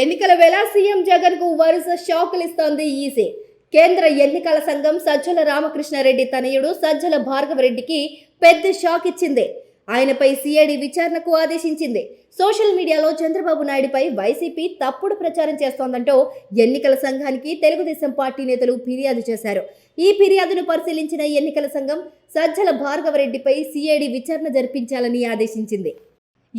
ఎన్నికల వేళ సీఎం జగన్కు వరుస షాకులు ఇస్తోంది ఈసీ. కేంద్ర ఎన్నికల సంఘం సజ్జల రామకృష్ణారెడ్డి తనయుడు సజ్జల భార్గవరెడ్డికి పెద్ద షాక్ ఇచ్చింది. ఆయనపై సిఐడి విచారణకు ఆదేశించింది. సోషల్ మీడియాలో చంద్రబాబు నాయుడుపై వైసీపీ తప్పుడు ప్రచారం చేస్తోందంటూ ఎన్నికల సంఘానికి తెలుగుదేశం పార్టీ నేతలు ఫిర్యాదు చేశారు. ఈ ఫిర్యాదును పరిశీలించిన ఎన్నికల సంఘం సజ్జల భార్గవరెడ్డిపై సిఐడి విచారణ జరిపించాలని ఆదేశించింది.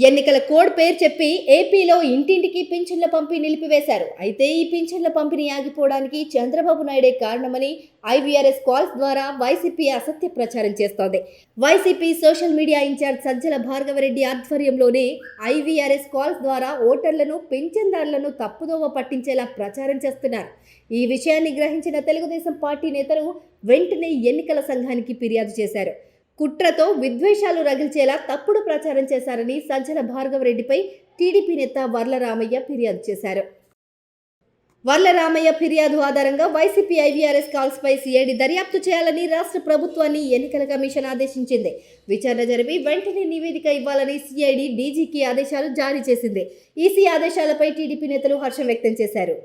ఎన్నికల కోడ్ పేరు చెప్పి ఏపీలో ఇంటింటికి పింఛన్ల పంపిణీ నిలిపివేశారు. అయితే ఈ పింఛన్ల పంపిణీ ఆగిపోవడానికి చంద్రబాబు నాయుడే కారణమని ఐవీఆర్ఎస్ కాల్స్ ద్వారా వైసీపీ అసత్య ప్రచారం చేస్తోంది. YCP social media incharge Sajjala Bhargava Reddy ఆధ్వర్యంలోనే ఐవీఆర్ఎస్ కాల్స్ ద్వారా ఓటర్లను పింఛన్దారులను తప్పుదోవ పట్టించేలా ప్రచారం చేస్తున్నారు. ఈ విషయాన్ని గ్రహించిన తెలుగుదేశం పార్టీ నేతలు వెంటనే ఎన్నికల సంఘానికి ఫిర్యాదు చేశారు. కుట్రతో విద్వేషాలు రగిల్చేలా తప్పుడు ప్రచారం చేశారని సజ్జల భార్గవరెడ్డిపై టీడీపీ నేత వర్లరామయ్య ఫిర్యాదు చేశారు. వర్లరామయ్య ఫిర్యాదు ఆధారంగా వైసీపీ ఐవీఆర్ఎస్ కాల్స్పై సిఐడి దర్యాప్తు చేయాలని రాష్ట్ర ప్రభుత్వాన్ని ఎన్నికల కమిషన్ ఆదేశించింది. విచారణ జరిపి వెంటనే నివేదిక ఇవ్వాలని సిఐడి డీజీకి ఆదేశాలు జారీ చేసింది. ఈసీ ఆదేశాలపై టీడీపీ నేతలు హర్షం వ్యక్తం చేశారు.